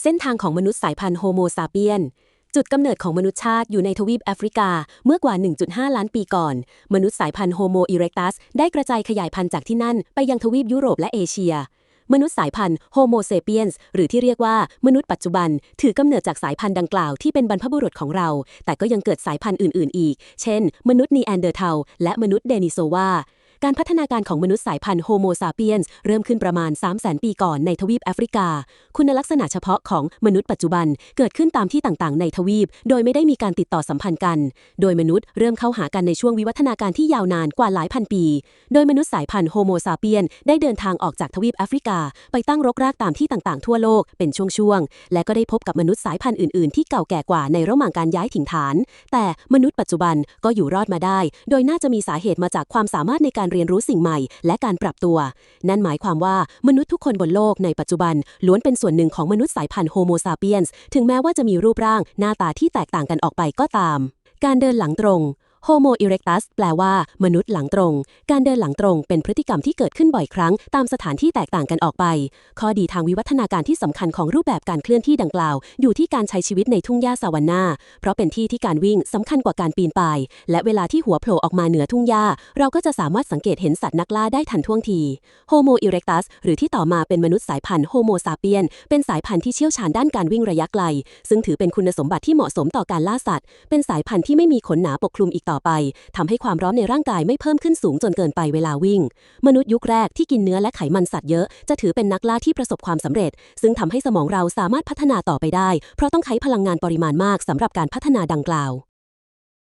เส้นทางของมนุษย์สายพันธุ์โฮโมซาเปียน จุดกำเนิดของมนุษยชาติอยู่ในทวีปแอฟริกาเมื่อกว่า 1.5 ล้านปีก่อน มนุษย์สายพันธุ์โฮโมอิเรกตัสได้กระจายขยายพันธุ์จากที่นั่นไปยังทวีปยุโรปและเอเชีย มนุษย์สายพันธุ์โฮโมเซเปียนส์หรือที่เรียกว่ามนุษย์ปัจจุบัน ถือกำเนิดจากสายพันธุ์ดังกล่าวที่เป็นบรรพบุรุษของเรา แต่ก็ยังเกิดสายพันธุ์อื่น ๆ อีก เช่น มนุษย์นีแอนเดอร์เทลและมนุษย์เดนิโซวา การพัฒนาการของมนุษย์สายพันธุ์โฮโมซาเปียนส์เริ่มขึ้นประมาณ300,000 ปีก่อนในทวีปแอฟริกา คุณลักษณะเฉพาะของมนุษย์ปัจจุบันเกิดขึ้นตามที่ต่างๆ ในทวีป โดยไม่ได้มีการติดต่อสัมพันธ์กัน โดยมนุษย์เริ่มเข้าหากันในช่วงวิวัฒนาการที่ยาวนานกว่าหลายพันปี โดยมนุษย์สายพันธุ์โฮโมซาเปียนได้เดินทางออกจากทวีปแอฟริกา ไปตั้งรกรากตามที่ต่างๆ ทั่วโลกเป็นช่วงๆ และก็ได้พบกับมนุษย์สายพันธุ์อื่นๆ ที่เก่าแก่กว่าในระหว่างการย้ายถิ่นฐาน แต่มนุษย์ปัจจุบันก็อยู่รอดมาได้ โดยน่าจะมีสาเหตุมาจากความสามารถในการเรียนรู้สิ่งใหม่ และการปรับตัว นั่นหมายความว่ามนุษย์ทุกคนบนโลกในปัจจุบัน ล้วนเป็นส่วนหนึ่งของมนุษย์สายพันธุ์โฮโมซาเปียนส์ถึงแม้ว่าจะมีรูปร่างหน้าตาที่แตกต่างกันออกไปก็ตาม การเดินหลังตรง Homo erectus แปลว่า มนุษย์หลังตรง การเดินหลังตรงเป็นพฤติกรรมที่เกิดขึ้นบ่อยครั้ง ตามสถานที่แตกต่างกันออกไป ข้อดีทางวิวัฒนาการที่สำคัญของรูปแบบการเคลื่อนที่ดังกล่าว อยู่ที่การใช้ชีวิตในทุ่งหญ้าซาวันนา เพราะเป็นที่ที่การวิ่งสำคัญกว่าการปีนป่าย และเวลาที่หัวโผล่ออกมาเหนือทุ่งหญ้า เราก็จะสามารถสังเกตเห็นสัตว์นักล่าได้ทันท่วงที Homo erectus หรือที่ต่อมาเป็นมนุษย์สายพันธุ์ Homo sapien เป็นสายพันธุ์ที่เชี่ยวชาญด้านการวิ่งระยะไกล ซึ่งถือเป็นคุณสมบัติที่เหมาะสมต่อการล่าสัตว์ เป็นสายพันธุ์ที่ไม่มีขนหนาปกคลุมอีกต่อไปทำให้ความร้อนในร่างกายไม่เพิ่มขึ้นสูงจนเกินไปเวลาวิ่ง มนุษย์ยุคแรกที่กินเนื้อและไขมันสัตว์เยอะ จะถือเป็นนักล่าที่ประสบความสำเร็จ ซึ่งทำให้สมองเราสามารถพัฒนาต่อไปได้ เพราะต้องใช้พลังงานปริมาณมากสำหรับการพัฒนาดังกล่าว